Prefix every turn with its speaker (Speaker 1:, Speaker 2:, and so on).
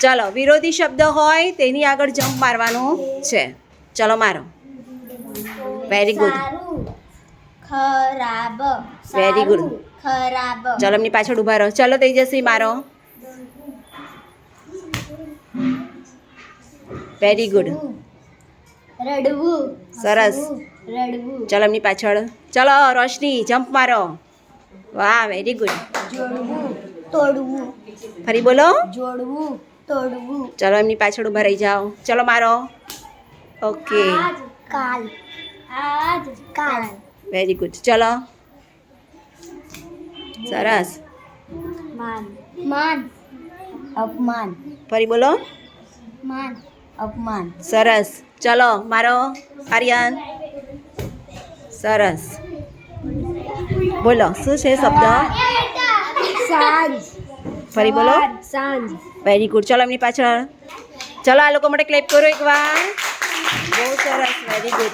Speaker 1: ચલો વિરોધી શબ્દ હોય તેની આગળ જમ્પ મારવાનું છે. ચલો મારો. વેરી ગુડ
Speaker 2: ખરાબ.
Speaker 1: વેરી
Speaker 2: ગુડ ખરાબ.
Speaker 1: ચલો એમની પાછળ ઊભા રહો. ચલો તેજસ્વી મારો. વેરી ગુડ
Speaker 2: રડવું.
Speaker 1: સરસ.
Speaker 2: રડવું.
Speaker 1: ચલો એમની પાછળ. ચલો રોશની જમ્પ મારો. વાહ વેરી ગુડ
Speaker 2: જોડવું. તોડવું.
Speaker 1: ફરી બોલો.
Speaker 2: જોડવું. તોડવું.
Speaker 1: ચલો એમની પાછળ ઊભા રહી જાઓ. ચલો મારો. ઓકે
Speaker 2: કાલ. આજ કાલ.
Speaker 1: વેરી ગુડ ચલો. સરસ.
Speaker 2: માન. માન. અપમાન.
Speaker 1: ફરી બોલો.
Speaker 2: માન. અપમાન.
Speaker 1: સરસ. ચલો મારો. આર્યન. સરસ. બોલો શું છે શબ્દ?
Speaker 2: સાંજ.
Speaker 1: ફરી બોલો.
Speaker 2: સાંજ
Speaker 1: વેરી ગુડ ચલો એમની પાછળ. ચલો આ લોકો માટે ક્લેપ કરો એકવાર. બહુ સરસ. Very good